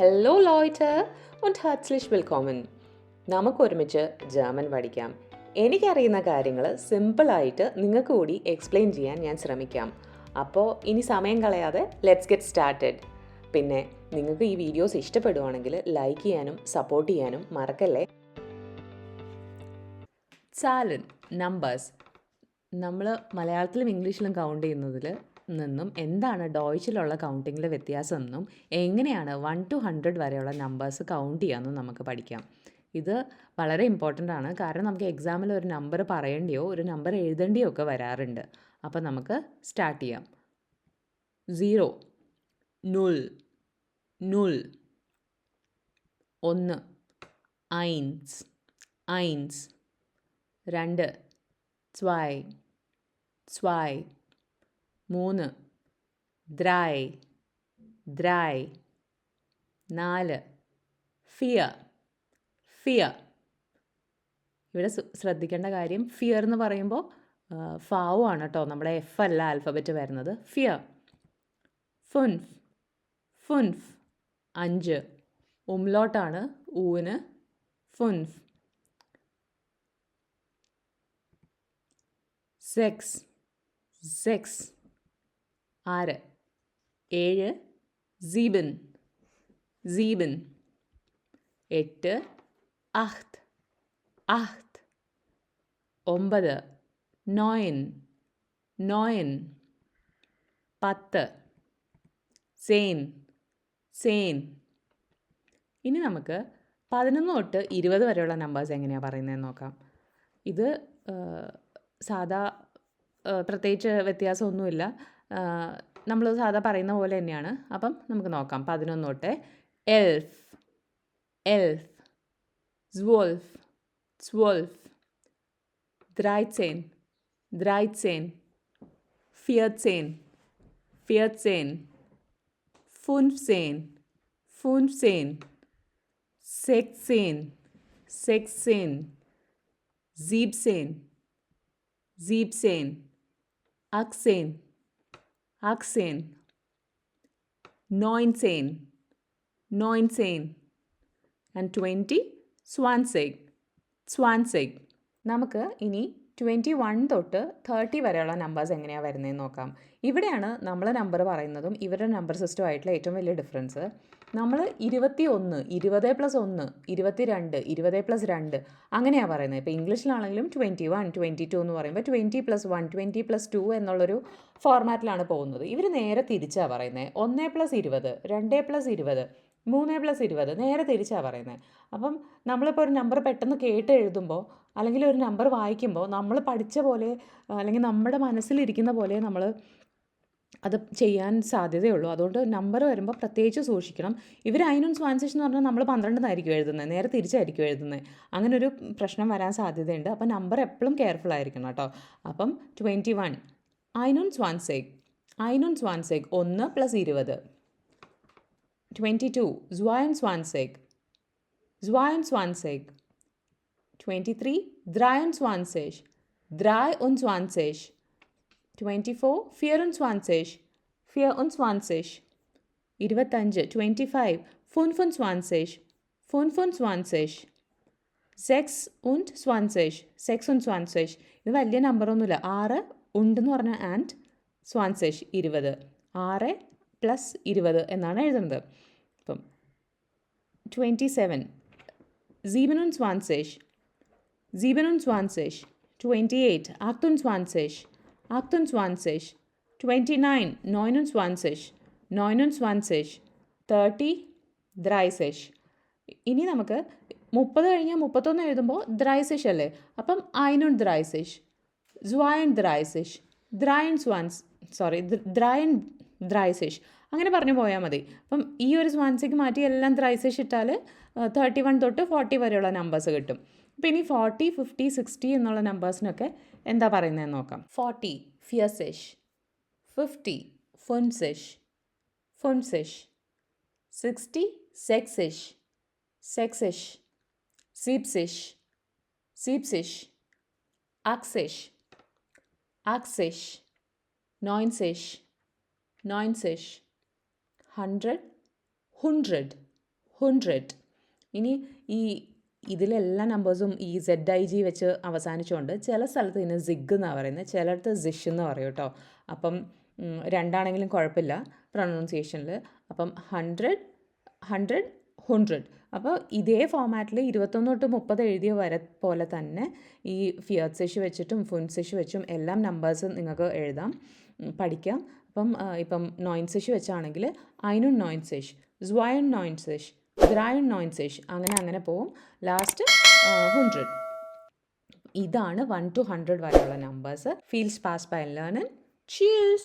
Hello ലോയ്റ്റ് und herzlich willkommen. നമുക്കൊരുമിച്ച് German പഠിക്കാം. എനിക്കറിയുന്ന കാര്യങ്ങൾ സിമ്പിളായിട്ട് നിങ്ങൾക്ക് കൂടി എക്സ്പ്ലെയിൻ ചെയ്യാൻ ഞാൻ ശ്രമിക്കാം. അപ്പോൾ ഇനി സമയം കളയാതെ ലെറ്റ്സ് ഗെറ്റ് സ്റ്റാർട്ടഡ് പിന്നെ നിങ്ങൾക്ക് ഈ വീഡിയോസ് ഇഷ്ടപ്പെടുവാണെങ്കിൽ ലൈക്ക് ചെയ്യാനും സപ്പോർട്ട് ചെയ്യാനും മറക്കല്ലേ? ചാലൻ നമ്പേഴ്സ് നമ്മൾ മലയാളത്തിലും ഇംഗ്ലീഷിലും കൗണ്ട് ചെയ്യുന്നതിൽ നിന്നും എന്താണ് ഡോയ്ച്ചിലുള്ള കൗണ്ടിങ്ങിലെ വ്യത്യാസം എന്നും എങ്ങനെയാണ് വൺ ടു ഹൺഡ്രഡ് വരെയുള്ള നമ്പേഴ്സ് കൗണ്ട് ചെയ്യാമെന്നും നമുക്ക് പഠിക്കാം. ഇത് വളരെ ഇമ്പോർട്ടന്റ് ആണ്. കാരണം നമുക്ക് എക്സാമിൽ ഒരു നമ്പർ പറയേണ്ടിയോ ഒരു നമ്പർ എഴുതേണ്ടിയോ ഒക്കെ വരാറുണ്ട്. അപ്പോൾ നമുക്ക് സ്റ്റാർട്ട് ചെയ്യാം. സീറോ നുൾ നുൾ ഒന്ന് ഐൻസ് ഐൻസ് രണ്ട് zwei zwei. മൂന്ന്. ദ്രായ്. ദ്രായ്. നാല്. ഫിയർ ഫിയർ ഇവിടെ ശ്രദ്ധിക്കേണ്ട കാര്യം ഫിയർ എന്ന് പറയുമ്പോൾ ഫാവു ആണ് കേട്ടോ നമ്മുടെ എഫ് അല്ല ആൽഫബറ്റ് വരുന്നത്. ഫിയർ ഫുൻഫ്. ഫുൻഫ്. അഞ്ച്. ഉംലോട്ടാണ് ഊവിന് ഫുൻഫ്. സെക്സ്. സെക്സ്. ആറ് ഏഴ് സീബൻ. സീബൻ. എട്ട് അഹ്ത് അഹ്ത് ഒമ്പത് നോയൻ. നോയൻ. പത്ത്. സേൻ. സേൻ. ഇനി നമുക്ക് പതിനൊന്ന് തൊട്ട് ഇരുപത് വരെയുള്ള നമ്പേഴ്സ് എങ്ങനെയാണ് പറയുന്നതെന്ന് നോക്കാം. ഇത് സാധാ പ്രത്യേകിച്ച് വ്യത്യാസമൊന്നുമില്ല. നമ്മൾ സാധാ പറയുന്ന പോലെ തന്നെയാണ്. അപ്പം നമുക്ക് നോക്കാം. പതിനൊന്ന് തൊട്ട് എൽഫ്. എൽഫ്. സ്വോൽഫ്. സ്വോൽഫ്. ദ്രായ്സേൻ ദ്രായ്സേൻ ഫിയർസേൻ ഫിയർസേൻ ഫുൻസേൻ. ഫുൻസേൻ. സെക്സേൻ. സെക്സേൻ. സീബ്സേൻ സീബ്സേൻ അക്സേൻ. achtzehn neunzehn neunzehn and twenty സ്വാൻസെഗ് സ്വാൻസെഗ് നമുക്ക് ഇനി ട്വന്റി വൺ തൊട്ട് തേർട്ടി വരെയുള്ള നമ്പേഴ്സ് എങ്ങനെയാണ് വരുന്നതെന്ന് നോക്കാം. ഇവിടെയാണ് നമ്മൾ നമ്പർ പറയുന്നതും ഇവരുടെ നമ്പർ സിസ്റ്റമായിട്ടുള്ള ഏറ്റവും വലിയ ഡിഫറൻസ് നമ്മൾ ഇരുപത്തി ഒന്ന് ഇരുപത് പ്ലസ് ഒന്ന് ഇരുപത്തി രണ്ട് ഇരുപത് പ്ലസ് രണ്ട് അങ്ങനെയാണ് പറയുന്നത്. ഇപ്പോൾ ഇംഗ്ലീഷിലാണെങ്കിലും ട്വന്റി വൺ ട്വന്റി ടു എന്ന് പറയുമ്പോൾ twenty plus one twenty plus two എന്നുള്ളൊരു ഫോർമാറ്റിലാണ് പോകുന്നത്. ഇവർ നേരെ തിരിച്ചാണ് പറയുന്നത്. ഒന്ന് പ്ലസ് ഇരുപത് രണ്ട് പ്ലസ് ഇരുപത് മൂന്ന് പ്ലസ് ഇരുപത്. നേരെ തിരിച്ചാണ് പറയുന്നത് അപ്പം നമ്മളിപ്പോൾ ഒരു നമ്പർ പെട്ടെന്ന് കേട്ട് എഴുതുമ്പോൾ അല്ലെങ്കിൽ ഒരു നമ്പർ വായിക്കുമ്പോൾ നമ്മൾ പഠിച്ച പോലെ അല്ലെങ്കിൽ നമ്മുടെ മനസ്സിലിരിക്കുന്ന പോലെ നമ്മൾ അത് ചെയ്യാൻ സാധ്യതയുള്ളൂ. അതുകൊണ്ട് നമ്പർ വരുമ്പോൾ പ്രത്യേകിച്ച് സൂക്ഷിക്കണം. ഇവർ അയിനും സ്വാൻസേഷൻ എന്ന് പറഞ്ഞാൽ നമ്മൾ പന്ത്രണ്ടെന്നായിരിക്കും എഴുതുന്നത് നേരെ തിരിച്ചായിരിക്കും എഴുതുന്നത് അങ്ങനെ ഒരു പ്രശ്നം വരാൻ സാധ്യതയുണ്ട്. അപ്പോൾ നമ്പർ എപ്പോഴും കെയർഫുൾ ആയിരിക്കണം കേട്ടോ. അപ്പം ട്വന്റി വൺ. അയിനൂൻ സ്വാൻസേക്ക് അയിനൂൻ സ്വാൻസേക്ക് ഒന്ന് പ്ലസ് ഇരുപത്. 22 22 22 23 23 23 24 24 24 25 25 25 25 സെക്സ് und സ്വാൻസേഷ്. സെക്സ് und സ്വാൻസേഷ്. ഇത് വലിയ നമ്പറൊന്നുമില്ല ആറ് ഉണ്ടെന്ന് പറഞ്ഞ ആൻഡ് സ്വാൻസേഷ് ഇരുപത്. ആറ് പ്ലസ് ഇരുപത് എന്നാണ് എഴുതുന്നത്. അപ്പം ട്വന്റി സെവൻ സീബനുൻ സ്വാൻസേഷ് സീബനുൻ സ്വാൻസേഷ് ട്വന്റി എയ്റ്റ് ആക്തുൻ സ്വാൻസേഷ് ആക്തുൻ സ്വാൻസേഷ് ട്വന്റി നയൻ നോയിനുൻ സ്വാൻസേഷ് നോയിനുൻ സ്വാൻസേഷ് തേർട്ടി ദ്രൈസേഷ് ഇനി നമുക്ക് മുപ്പത് കഴിഞ്ഞാൽ മുപ്പത്തൊന്ന് എഴുതുമ്പോൾ ദ്രൈസേഷ് അല്ലേ? അപ്പം ഐനുൺ ദ്രൈസേഷ് ജ്വായൻ ദ്രൈസേഷ് ദ്രായൻ സ്വാൻസ് സോറി ദ്രായൻ ദ്രൈസിഷ് അങ്ങനെ പറഞ്ഞു പോയാൽ മതി. അപ്പം ഈ ഒരു സ്വാൻസിക്ക് മാറ്റി എല്ലാം ദ്രൈസിഷ് ഇട്ടാൽ തേർട്ടി വൺ തൊട്ട് ഫോർട്ടി വരെയുള്ള നമ്പേഴ്സ് കിട്ടും. അപ്പോൾ ഇനി ഫോർട്ടി ഫിഫ്റ്റി സിക്സ്റ്റി എന്നുള്ള നമ്പേഴ്സിനൊക്കെ എന്താ പറയുന്നതെന്ന് നോക്കാം. ഫോർട്ടി ഫിയസിഷ് ഫിഫ്റ്റി ഫുൻസിഷ് ഫുൻസിഷ് സിക്സ്റ്റി സെക്സിഷ് സെക്സിഷ് സീപ്സിഷ് സീപ്സിഷ് അക്സിഷ് അക്സിഷ് നോയിൻസിഷ് നോയിൻസിഷ് ഹൺഡ്രഡ് ഹുൺഡ്രഡ് ഹൺഡ്രഡ് ഇനി ഈ ഇതിലെല്ലാ നമ്പേഴ്സും ഈ സെഡ് ഐ ജി വെച്ച് അവസാനിച്ചുകൊണ്ട് ചില സ്ഥലത്ത് ഇതിന് സിഗ് എന്നാണ് പറയുന്നത് ചിലയിടത്ത് സിഷ് എന്ന് പറയും കേട്ടോ. അപ്പം രണ്ടാണെങ്കിലും കുഴപ്പമില്ല പ്രൊണൗൺസിയേഷനിൽ അപ്പം ഹൺഡ്രഡ് ഹൺഡ്രഡ് ഹൺഡ്രഡ് അപ്പോൾ ഇതേ ഫോമാറ്റിൽ ഇരുപത്തൊന്ന് തൊട്ട് മുപ്പത് എഴുതിയ വര പോലെ തന്നെ ഈ ഫിയർസിഷ് വെച്ചിട്ടും ഫുൻസിഷ് വെച്ചും എല്ലാം നമ്പേഴ്സ് നിങ്ങൾക്ക് എഴുതാം പഠിക്കാം. അപ്പം ഇപ്പം നോയിൻസിഷ് വെച്ചാണെങ്കിൽ ഐനുൺ നോയിൻസിഷ് സ്വായൺ നോയിൻസിഷ് ദ്രായൺ നോയിൻസിഷ് അങ്ങനെ അങ്ങനെ പോവും. ലാസ്റ്റ് ഹൺഡ്രഡ് ഇതാണ് വൺ ടു ഹൺഡ്രഡ് വരെയുള്ള നമ്പേഴ്സ് ഫീൽസ് പാസ് ബൈ ലേണൻ ചീസ്